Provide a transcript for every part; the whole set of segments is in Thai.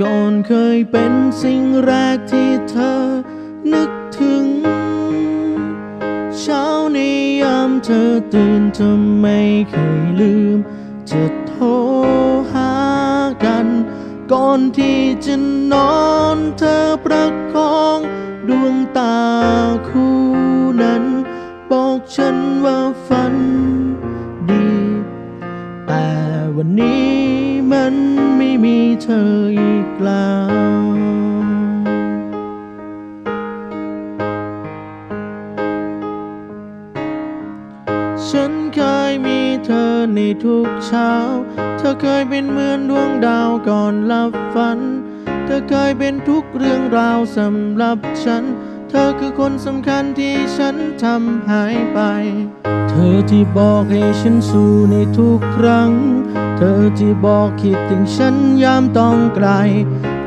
ก่อนเคยเป็นสิ่งแรกที่เธอนึกถึง เช้าในยามเธอตื่นเธอไม่เคยลืม จะโทรหากัน ก่อนที่จะนอนเธอประคองดวงตาคู่นั้น บอกฉันว่าฝันดี แต่วันนี้ มันไม่มีเธออีกแล้วฉันเคยมีเธอในทุกเช้า เธอเคยเป็นเหมือนดวงดาวก่อนหลับฝัน เธอเคยเป็นทุกเรื่องราวสำหรับฉัน เธอคือคนสำคัญที่ฉันทำหายไป เธอที่บอกให้ฉันสู้ในทุกครั้ง เธอที่บอกคิดถึงฉันยามต้องไกล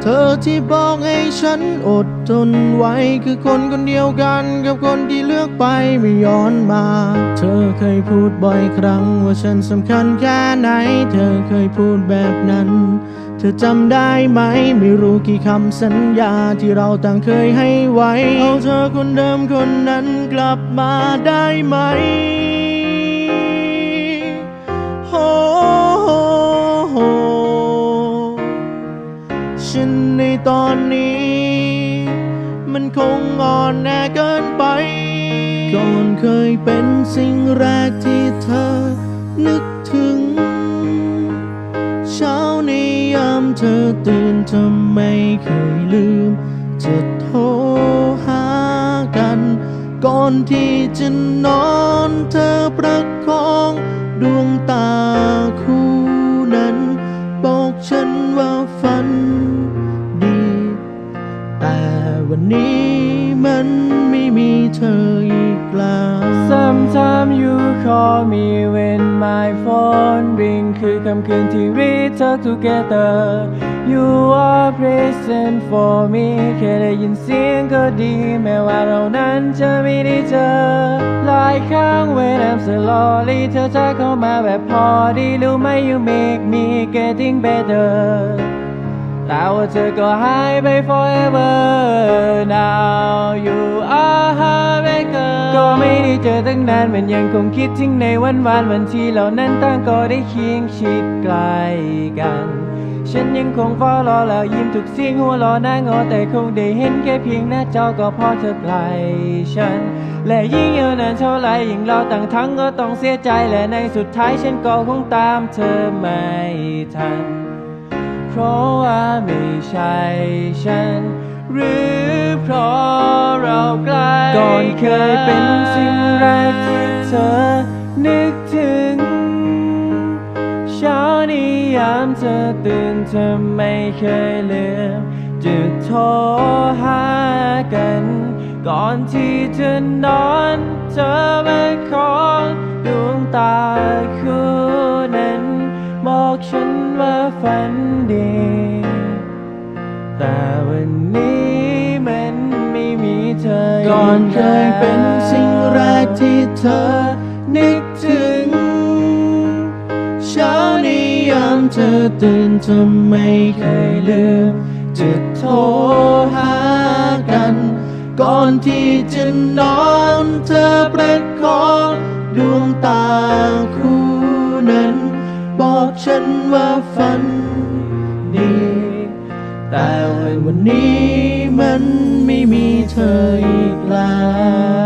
เธอที่บอกให้ฉันอดทนไว้คือคนคนเดียวกันกับคนที่เลือกไปไม่ย้อนมา เธอเคยพูดบ่อยครั้งว่าฉันสำคัญแค่ไหน เธอเคยพูดแบบนั้น เธอจำได้ไหม ไม่รู้กี่คำสัญญาที่เราต่างเคยให้ไว้ เอาเธอคนเดิมคนนั้นกลับมาได้ไหมโตอนนี้ มันคงอ่อนแอเกินไป ก่อนเคยเป็นสิ่งแรกที่เธอ นึกถึง เช้าในยามเธอตื่นเธอไม่เคยลืม จะโทรหากัน ก่อนที่จะนอนเธอประคองดวงตาคู่นั้น บอกฉันว่าฝัน วันนี้มันไม่มีเธออีกแล้ว Sometimes you call me when my phone ring คือคำคืนที่ we talk together You are present for me แค่ได้ยินเสียงก็ดีแม้ว่าเรานั้นจะไม่ได้เจอ หลายครั้ง when I'm slowly เธอจะเข้ามาแบบพอดีรู้ไหม you make me getting better แต่ว่าเธอก็หายไป forever now you are heartbreaker ก็ไม่ได้เจอตั้งนานมันยังคงคิดถึงในวันวานวันที่เหล่านั้นต่างก็ได้เคียงชิดใกล้กัน ฉันยังคงเฝ้ารอแล้วยิ้มทุกเสียงหัวเราะหน้างอแต่คงได้เห็นแค่เพียงหน้าจอก็พอเธอไกลฉัน และยิ่งเยอนานเท่าไรยิ่งเราต่างทั้งก็ต้องเสียใจและในสุดท้ายฉันก็คงตามเธอไม่ทัน เพราะว่าไม่ใช่ฉัน หรือเพราะเราใกล้ก่อนเคยเป็นสิ่งแรกที่เธอ นึกถึง เช้านี้ยามเธอตื่นเธอไม่เคยลืมจะโทรหากัน ก่อนที่จะนอน เธอมาขอดวงตา ฉันว่าฝันดี แต่วันนี้มันไม่มีเธอ ก่อนเคยเป็นสิ่งแรกที่เธอ นึกถึง เช้าในยามเธอตื่นเธอไม่เคยลืม จะโทรหากัน ก่อนที่จะนอนเธอประคอง ว่าฝันดี แต่วันนี้มันไม่มีเธออีกแล้ว